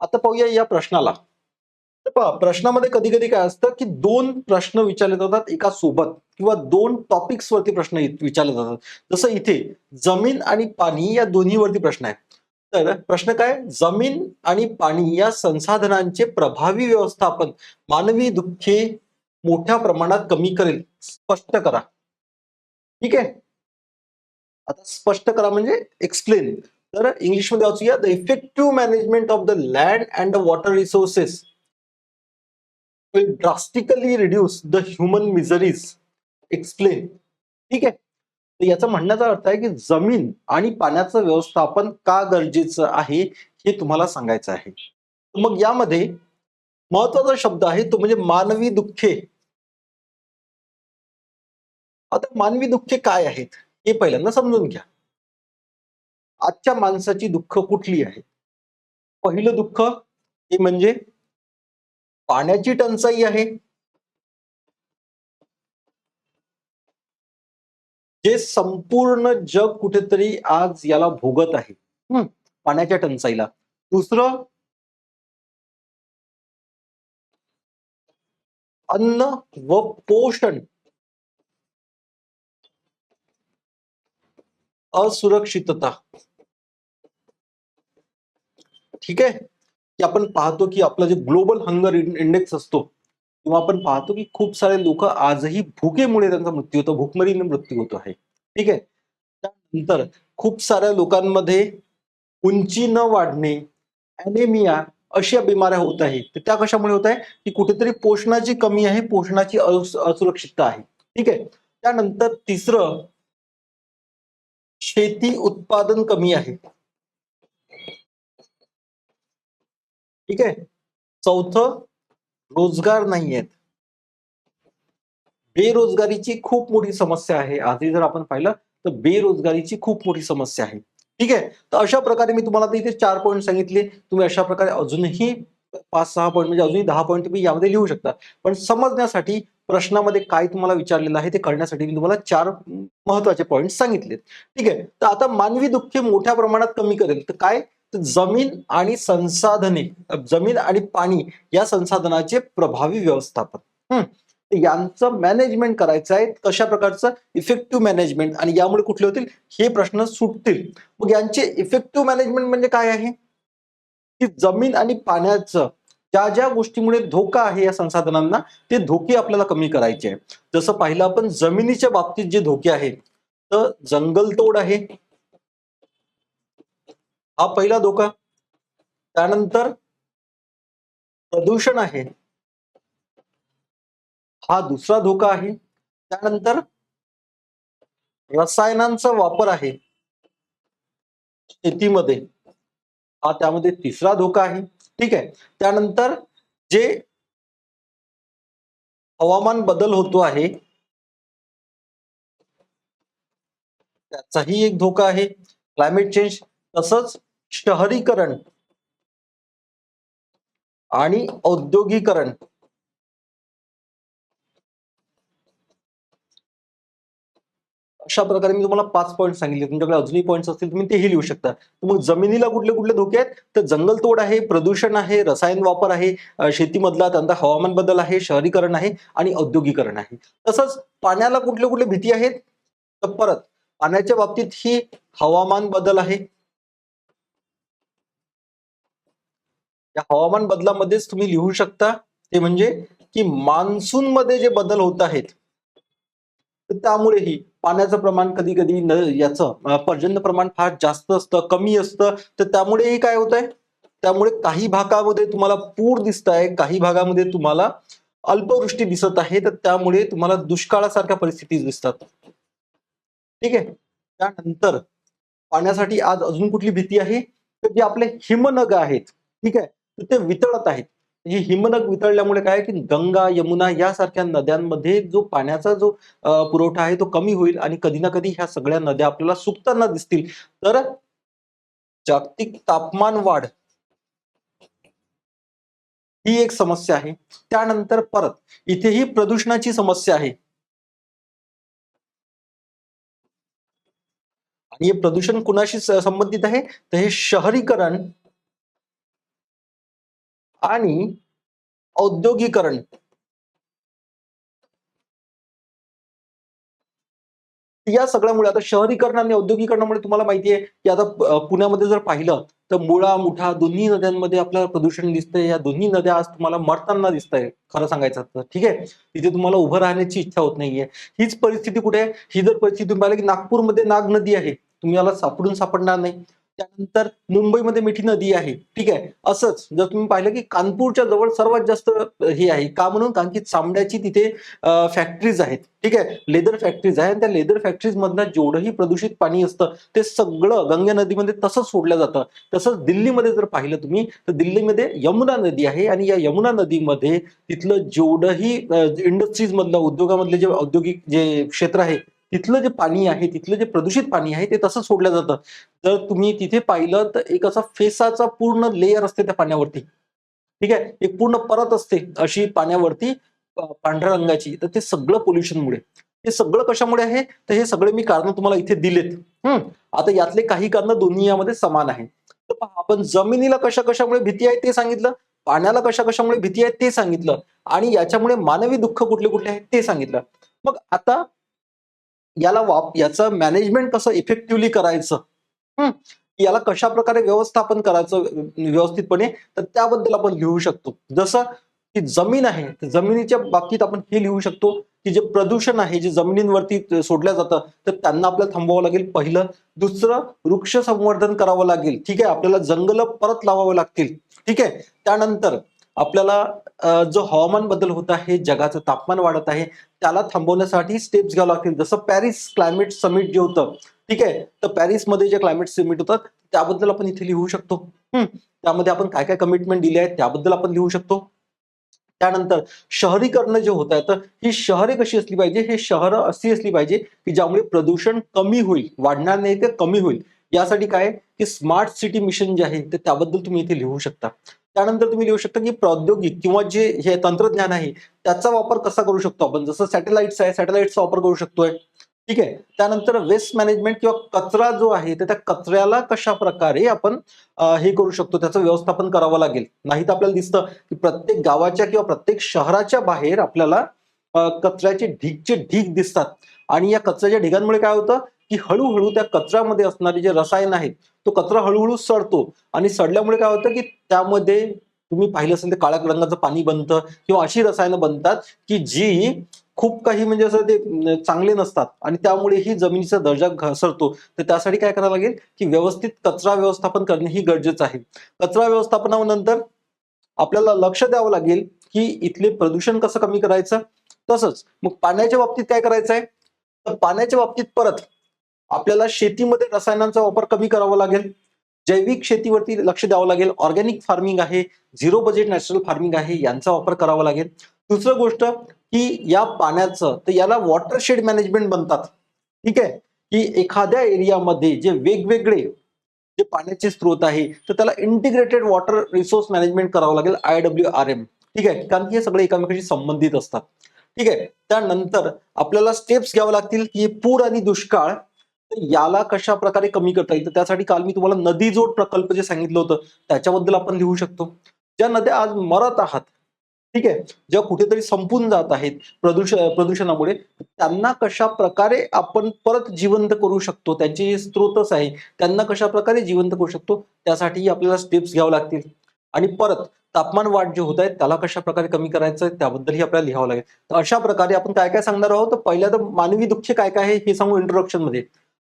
आता पाहूया या प्रश्नाला. प्रश्नामध्ये कधी कधी काय असतं की दोन प्रश्न विचारले जातात एका सोबत किंवा दोन टॉपिक्स वरती प्रश्न विचारले जातात. जसं इथे जमीन आणि पाणी या दोन्हीवरती प्रश्न आहे तर प्रश्न काय? जमीन आणि पाणी या संसाधनांचे प्रभावी व्यवस्थापन मानवी दुःखे मोठ्या प्रमाणात कमी करेल. स्पष्ट करा. ठीक आहे? आता स्पष्ट करा म्हणजे एक्सप्लेन तर इंग्लिशमध्ये वाचूया the effective management of the land and the water resources will drastically reduce the human miseries explain ठीक आहे? तर याचा म्हणण्याचा अर्थ आहे की जमीन आणि पाण्याचं व्यवस्थापन का गरजेचं आहे हे तुम्हाला सांगायचं आहे. मग यामध्ये महत्त्वाचा शब्द आहे तो म्हणजे मानवी दुःखे. आता मानवी दुःखे काय आहेत हे पहिल्यांदा समजून घ्या. आजच्या माणसाची दुःख कुठली आहे? पहिलं दुःख हे म्हणजे पाण्याची टंचाई आहे. जे संपूर्ण जग कुठेतरी आज याला भोगत आहे. हम्म, पाण्याच्या टंचाईला. दुसरं अन्न व पोषण. असुरक्षितता. ठीक आहे? की आपण पाहतो की आपला जे ग्लोबल हंगर इंडेक्स असतो किंवा आपण पाहतो की खूप सारे लोक आजही भुकेमुळे त्यांचा मृत्यू होतो भूकमरीने मृत्यू होतो आहे. ठीक आहे? त्यानंतर खूप साऱ्या लोकांमध्ये उंची न वाढणे अॅनेमिया अशा बिमाऱ्या होत आहेत. तर त्या कशामुळे होत आहे की कुठेतरी पोषणाची कमी आहे पोषणाची असुरक्षितता आहे. ठीक आहे? त्यानंतर तिसरं शेती उत्पादन कमी आहे. ठीक आहे? चौथं रोजगार नाही आहेत बेरोजगारीची खूप मोठी समस्या आहे. आधी जर आपण पाहिलं तर बेरोजगारीची खूप मोठी समस्या आहे. ठीक आहे? तर अशा प्रकारे मी तुम्हाला इथे चार पॉईंट सांगितले. तुम्ही अशा प्रकारे अजूनही पाच सहा पॉईंट म्हणजे अजूनही दहा पॉईंट तुम्ही यामध्ये लिहू शकता. पण समजण्यासाठी प्रश्नामध्ये काय तुम्हाला विचारलेलं आहे ते कळण्यासाठी मी तुम्हाला चार महत्त्वाचे पॉईंट सांगितलेत. ठीक आहे? तर आता मानवी दुःखे मोठ्या प्रमाणात कमी करेल. तर काय? जमीन आणि संसाधने जमीन आणि पाणी या संसाधनाचे प्रभावी व्यवस्थापन. हम्म. यांचं मॅनेजमेंट करायचं आहे कशा प्रकारचं? इफेक्टिव्ह मॅनेजमेंट आणि यामुळे कुठले होतील? हे प्रश्न सुटतील. मग यांचे इफेक्टिव्ह मॅनेजमेंट म्हणजे काय आहे? की जमीन आणि पाण्याचं ज्या ज्या गोष्टीमुळे धोका आहे या संसाधनांना ते धोके आपल्याला कमी करायचे आहे. जसं पाहिलं आपण जमिनीच्या बाबतीत जे धोके आहेत तर जंगलतोड आहे हा पहिला धोका. त्यानंतर प्रदूषण आहे. हा दुसरा धोका आहे. त्यानंतर रसायनांचा वापर आहे. शेतीमध्ये. हा त्यामध्ये तिसरा धोका आहे. ठीक आहे. त्यानंतर जे हवामान बदल होतो आहे त्याचाही एक धोका आहे. क्लायमेट चेंज तसंच शहरीकरण आणि औद्योगिकरण. अशा प्रकारे मी तुम्हाला पाच पॉईंट सांगितले. तुमच्याकडे अजूनही पॉईंट्स असतील तुम्ही तेही लिहू शकता. मग जमिनीला कुठले कुठले धोके आहेत? तर जंगलतोड आहे प्रदूषण आहे रसायन वापर आहे शेतीमधला त्यानंतर हवामान बदल आहे शहरीकरण आहे आणि औद्योगिकरण आहे. तसंच पाण्याला कुठले कुठले भीती आहेत? तर परत पाण्याच्या बाबतीत ही हवामान बदल आहे या हवामान बदलामध्येच तुम्ही लिहू शकता. ते म्हणजे की मान्सून मध्ये जे बदल होत आहेत त्यामुळेही पाण्याचं प्रमाण कधी कधी न याचं पर्जन्य प्रमाण फार जास्त असतं कमी असतं. तर त्यामुळेही काय होत आहे त्यामुळे काही भागामध्ये तुम्हाला पूर दिसत आहे काही भागामध्ये तुम्हाला अल्पवृष्टी दिसत आहे तर त्यामुळे तुम्हाला दुष्काळासारख्या परिस्थिती दिसतात. ठीक आहे? त्यानंतर पाण्यासाठी आज अजून कुठली भीती आहे? तर जे आपले हिमनग आहेत. ठीक आहे? ते वितळत आहेत. ही हिमनग वितळल्यामुळे काय आहे की गंगा यमुना यासारख्या नद्यांमध्ये जो पाण्याचा जो पुरवठा आहे तो कमी होईल आणि कधी ना कधी ह्या सगळ्या नद्या आपल्याला सुकताना दिसतील. तर जागतिक तापमान वाढ ही एक समस्या आहे. त्यानंतर परत इथेही प्रदूषणाची समस्या आहे. आणि हे प्रदूषण कुणाशी संबंधित आहे? तर हे शहरीकरण आणि औद्योगिकरण. या सगळ्यामुळे आता शहरीकरण आणि औद्योगिकरणामुळे तुम्हाला माहिती आहे की आता पुण्यामध्ये जर पाहिलं तर मुळा मुठा दोन्ही नद्यांमध्ये आपल्याला प्रदूषण दिसतंय. या दोन्ही नद्या आज तुम्हाला मरताना दिसतंय खरं सांगायचं तर. ठीक आहे? तिथे तुम्हाला उभं राहण्याची इच्छा होत नाहीये. हीच परिस्थिती कुठे आहे? ही जर परिस्थिती पाहिलं की नागपूरमध्ये नाग नदी आहे. तुम्ही याला सापडून सापडणार नाही. त्यानंतर मुंबईमध्ये मिठी नदी आहे. ठीक आहे? असंच जर तुम्ही पाहिलं की कानपूरच्या जवळ सर्वात जास्त हे आहे. का म्हणून? कारण की चामड्याची तिथे फॅक्टरीज आहेत. ठीक आहे? लेदर फॅक्टरीज आहे. आणि त्या लेदर फॅक्टरीज मधनं जेवढंही प्रदूषित पाणी असतं ते सगळं गंगा नदीमध्ये तसंच सोडलं जातं. तसंच दिल्लीमध्ये जर पाहिलं तुम्ही तर दिल्लीमध्ये यमुना नदी आहे. आणि या यमुना नदीमध्ये तिथलं जेवढंही इंडस्ट्रीज मधलं उद्योगामधले जे औद्योगिक जे क्षेत्र आहे तिथलं जे पाणी आहे तिथलं जे प्रदूषित पाणी आहे ते तसं सोडलं जातं. जर तुम्ही तिथे पाहिलं तर एक असा फेसाचा पूर्ण लेयर असते त्या पाण्यावरती. ठीक आहे? एक पूर्ण परत असते अशी पाण्यावरती पांढऱ्या रंगाची. तर ते सगळं पोल्युशनमुळे हे सगळं कशामुळे आहे? तर हे सगळे मी कारण तुम्हाला इथे दिलेत. हम्म आता यातले काही कारण दोन्ही यामध्ये समान आहे. तर आपण जमिनीला कशा कशामुळे भीती आहे ते सांगितलं पाण्याला कशा कशामुळे भीती आहे ते सांगितलं आणि याच्यामुळे मानवी दुःख कुठले कुठले आहे ते सांगितलं. मग आता याला वाप याचं मॅनेजमेंट कसं इफेक्टिव्हली करायचं? हम्म याला कशा प्रकारे व्यवस्थापन करायचं व्यवस्थितपणे? तर त्याबद्दल आपण लिहू शकतो. जसं की जमीन आहे जमिनीच्या बाबतीत आपण हे लिहू शकतो की जे प्रदूषण आहे जे जमिनींवरती सोडलं जातं तर त्यांना आपल्याला थांबवावं लागेल पहिलं. दुसरं वृक्ष संवर्धन करावं लागेल. ठीक आहे? आपल्याला जंगल परत लावावं लागतील. ठीक आहे? त्यानंतर आपल्याला जो हवामान बदल होत आहे जगाचं तापमान वाढत आहे त्याला थांबवण्यासाठी स्टेप्स घ्यावं लागतील. जसं पॅरिस क्लायमेट समिट जे होतं ठीक आहे? तर पॅरिसमध्ये जे क्लायमेट समिट होतं त्याबद्दल आपण इथे लिहू शकतो. त्यामध्ये आपण काय काय कमिटमेंट दिले आहेत त्याबद्दल आपण लिहू शकतो. त्यानंतर शहरीकरण जे होत आहे तर ही शहरे कशी असली पाहिजे? हे शहरं अशी असली पाहिजे की ज्यामुळे प्रदूषण कमी होईल वाढणार नाही ते कमी होईल. यासाठी काय की स्मार्ट सिटी मिशन जे आहे ते त्याबद्दल तुम्ही इथे लिहू शकता. त्यानंतर तुम्ही लिहू शकता की प्रौद्योगिक किंवा जे हे तंत्रज्ञान आहे त्याचा वापर कसा करू शकतो आपण? जसं सॅटेलाइट्स आहे सॅटेलाइटचा वापर करू शकतोय. ठीक आहे? त्यानंतर वेस्ट मॅनेजमेंट किंवा कचरा जो आहे तर त्या कचऱ्याला कशा प्रकारे आपण हे करू शकतो? त्याचं व्यवस्थापन करावं लागेल. नाही तर आपल्याला दिसतं की प्रत्येक गावाच्या किंवा प्रत्येक शहराच्या बाहेर आपल्याला कचऱ्याचे ढीगचे ढीग दिसतात. आणि या कचऱ्याच्या ढिगांमुळे काय होतं? की हळूहळू त्या कचऱ्यामध्ये असणारे जे रसायन आहेत तो कचरा हळूहळू सडतो. आणि सडल्यामुळे काय होतं की त्यामध्ये तुम्ही पाहिलं असेल ते काळ्या रंगाचं पाणी बनतं किंवा अशी रसायनं बनतात की जी खूप काही म्हणजे असं ते चांगले नसतात. आणि त्यामुळे ही जमिनीचा दर्जा घसरतो तर त्यासाठी काय करावं लागेल की व्यवस्थित कचरा व्यवस्थापन करणे ही गरजेचं आहे. कचरा व्यवस्थापनानंतर आपल्याला लक्ष द्यावं लागेल की इथले प्रदूषण कसं कमी करायचं? तसंच मग पाण्याच्या बाबतीत काय करायचं आहे तर पाण्याच्या बाबतीत परत आपल्याला शेतीमध्ये रसायनांचा वापर कमी करावा लागेल. जैविक शेतीवरती लक्ष द्यावं लागेल. ऑर्गॅनिक फार्मिंग आहे. झिरो बजेट नॅचरल फार्मिंग आहे. यांचा वापर करावा लागेल. दुसरं गोष्ट की या पाण्याचं तर याला वॉटरशेड मॅनेजमेंट बनतात. ठीक आहे? की एखाद्या एरियामध्ये जे वेगवेगळे जे पाण्याचे स्रोत आहे तर त्याला इंटिग्रेटेड वॉटर रिसोर्स मॅनेजमेंट करावं लागेल. आय डब्ल्यू आर एम ठीक आहे? कारण की हे सगळे एकमेकांशी संबंधित असतात. ठीक आहे? त्यानंतर आपल्याला स्टेप्स घ्यावे लागतील की पूर आणि दुष्काळ याला कशा प्रकारे कमी करता येईल? त्यासाठी काल मी तुम्हाला नदी जोड प्रकल्प जे सांगितलं होतं त्याच्याबद्दल आपण लिहू शकतो. ज्या नद्या आज मरत आहात ठीक आहे? ज्या कुठेतरी संपून जात आहेत प्रदूषण प्रदूषणामुळे त्यांना कशा प्रकारे आपण परत जिवंत करू शकतो? त्यांचे जे स्रोतच आहे त्यांना कशा प्रकारे जिवंत करू शकतो? त्यासाठी आपल्याला स्टेप्स घ्यावं लागतील. आणि परत तापमान वाढ जे होत आहे त्याला कशा प्रकारे कमी करायचं आहे त्याबद्दलही आपल्याला लिहावं लागेल. तर अशा प्रकारे आपण काय काय सांगणार आहोत? तर पहिल्या तर मानवी दुःख काय काय आहे हे सांगू इंट्रोडक्शनमध्ये.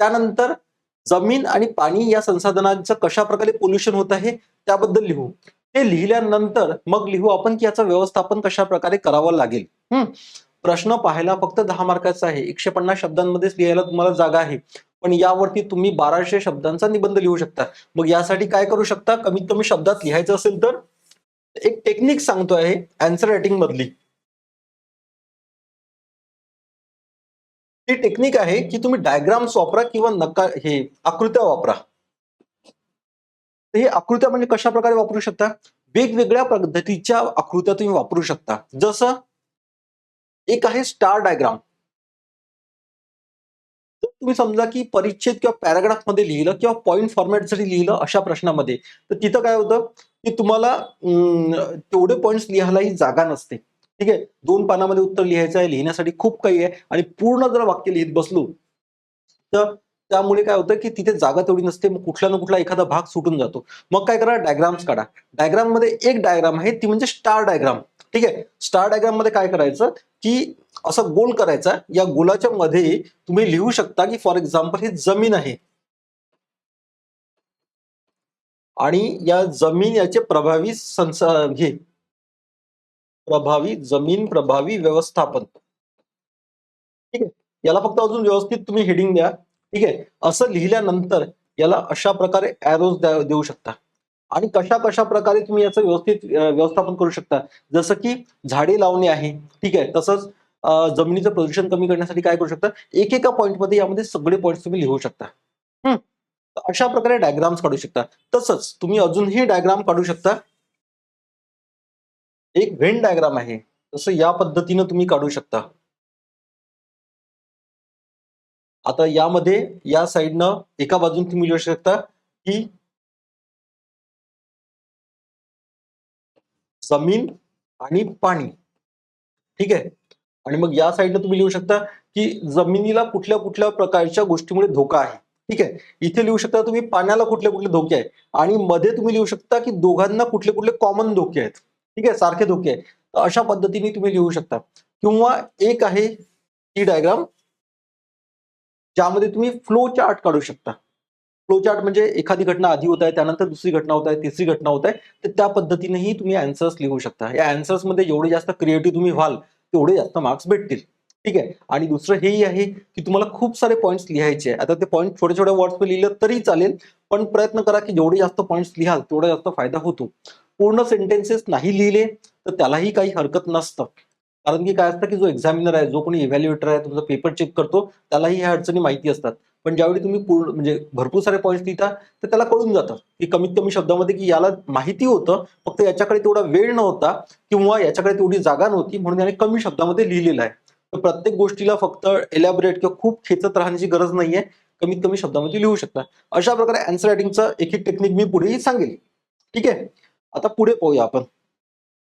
त्यानंतर जमीन आणि पाणी या संसाधनांचं कशा प्रकारे पोल्युशन होत आहे त्याबद्दल लिहू. ते लिहिल्यानंतर मग लिहू आपण की याचं व्यवस्थापन कशा प्रकारे करावं लागेल. हम्म प्रश्न पाहायला फक्त दहा मार्काचा आहे. एकशे पन्नास शब्दांमध्येच लिहायला तुम्हाला जागा आहे. पण यावरती तुम्ही बाराशे शब्दांचा निबंध लिहू शकता. मग यासाठी काय करू शकता? कमीत कमी शब्दात लिहायचं असेल तर एक टेक्निक सांगतो आहे अँसर रायटिंग मधली. ती टेक्निक आहे की तुम्ही डायग्राम्स वापरा किंवा नका हे आकृत्या वापरा. हे आकृत्या म्हणजे कशा प्रकारे वापरू शकता? वेगवेगळ्या पद्धतीच्या आकृत्या तुम्ही वापरू शकता. जसं एक आहे स्टार डायग्राम. तर तुम्ही समजा की परिच्छेद किंवा पॅराग्राफमध्ये लिहिलं किंवा पॉईंट फॉर्मॅट जरी लिहिलं अशा प्रश्नामध्ये तर तिथं काय होतं? की तुम्हाला तेवढे पॉईंट्स लिहायलाही जागा नसते. ठीक आहे? दोन पानामध्ये उत्तर लिहायचं आहे लिहिण्यासाठी खूप काही आहे आणि पूर्ण जर वाक्य लिहित बसलो तर त्यामुळे काय होतं की तिथे जागा तेवढी नसते मग कुठला ना कुठला एखादा भाग सुटून जातो. मग काय करा डायग्राम्स काढा. डायग्राममध्ये एक डायग्राम आहे ती म्हणजे स्टार डायग्राम ठीक आहे? स्टार डायग्राममध्ये काय करायचं की असं गोल करायचा या गोलाच्या मध्ये तुम्ही लिहू शकता की फॉर एक्झाम्पल ही जमीन आहे. आणि या जमीन याचे प्रभावी संसा हे प्रभावी जमीन प्रभावी व्यवस्थापन. ठीक आहे? याला फक्त अजून व्यवस्थित तुम्ही हेडिंग द्या. ठीक आहे? असं लिहिल्यानंतर याला अशा प्रकारे अॅरोज देऊ शकता. आणि कशा कशा प्रकारे तुम्ही याचं व्यवस्थित व्यवस्थापन करू शकता. जसं की झाडे लावणे आहे. ठीक आहे? तसंच जमिनीचं प्रदूषण कमी करण्यासाठी काय करू शकता? एकेका पॉईंटमध्ये यामध्ये सगळे पॉईंट तुम्ही लिहू शकता. अशा प्रकारे डायग्राम्स काढू शकता. तसंच तुम्ही अजूनही डायग्राम काढू शकता. एक व्हेन डायग्राम आहे. तसं या पद्धतीनं तुम्ही काढू शकता. आता यामध्ये या साईडनं एका बाजून तुम्ही लिहू शकता की जमीन आणि पाणी. ठीक आहे? आणि मग या साईडनं तुम्ही लिहू शकता की जमिनीला कुठल्या कुठल्या प्रकारच्या गोष्टीमुळे धोका आहे. ठीक आहे? इथे लिहू शकता तुम्ही पाण्याला कुठले कुठले धोके आहे. आणि मध्ये तुम्ही लिहू शकता की दोघांना कुठले कुठले कॉमन धोके आहेत. ठीक आहे? सारखे धोके. आहे तर अशा पद्धतीने तुम्ही लिहू शकता. किंवा एक आहे ही डायग्राम ज्यामध्ये तुम्ही फ्लो चार्ट काढू शकता. फ्लो चार्ट म्हणजे एखादी घटना आधी होत आहे त्यानंतर दुसरी घटना होत आहे तिसरी घटना होत आहे. तर त्या पद्धतीनेही तुम्ही अँसर्स लिहू शकता. या अँसर्समध्ये जेवढे जास्त क्रिएटिव्ह तुम्ही व्हाल तेवढे जास्त मार्क्स भेटतील. ठीक आहे? आणि दुसरं हेही आहे की तुम्हाला खूप सारे पॉईंट्स लिहायचे आहे. आता ते पॉईंट छोट्या छोट्या वर्ड्स लिहिलं तरी चालेल पण प्रयत्न करा की जेवढे जास्त पॉईंट्स लिहाल तेवढा जास्त फायदा होतो. पूर्ण सेंटेन्सेस नाही लिहिले तर त्यालाही काही हरकत नसतं. कारण की काय असतं की जो एक्झामिनर आहे जो कोणी इव्हॅल्युएटर आहे तुमचा पेपर चेक करतो त्यालाही ह्या अडचणी माहिती असतात. पण ज्यावेळी तुम्ही पूर्ण म्हणजे भरपूर सारे पॉईंट्स लिहिता तर त्याला कळून जातं की कमीत कमी शब्दामध्ये की याला माहिती होतं फक्त याच्याकडे तेवढा वेळ नव्हता किंवा याच्याकडे तेवढी जागा नव्हती म्हणून याने कमी शब्दामध्ये लिहिलेलं आहे. तर प्रत्येक गोष्टीला फक्त एलॅबोरेट किंवा खूप खेचत राहण्याची गरज नाहीये कमीत कमी शब्दामध्ये लिहू शकता. अशा प्रकारे अँसर रायटिंगचं एक एक टेक्निक मी पुढेही सांगेल. ठीक आहे? आता पुढे पाहूया आपण.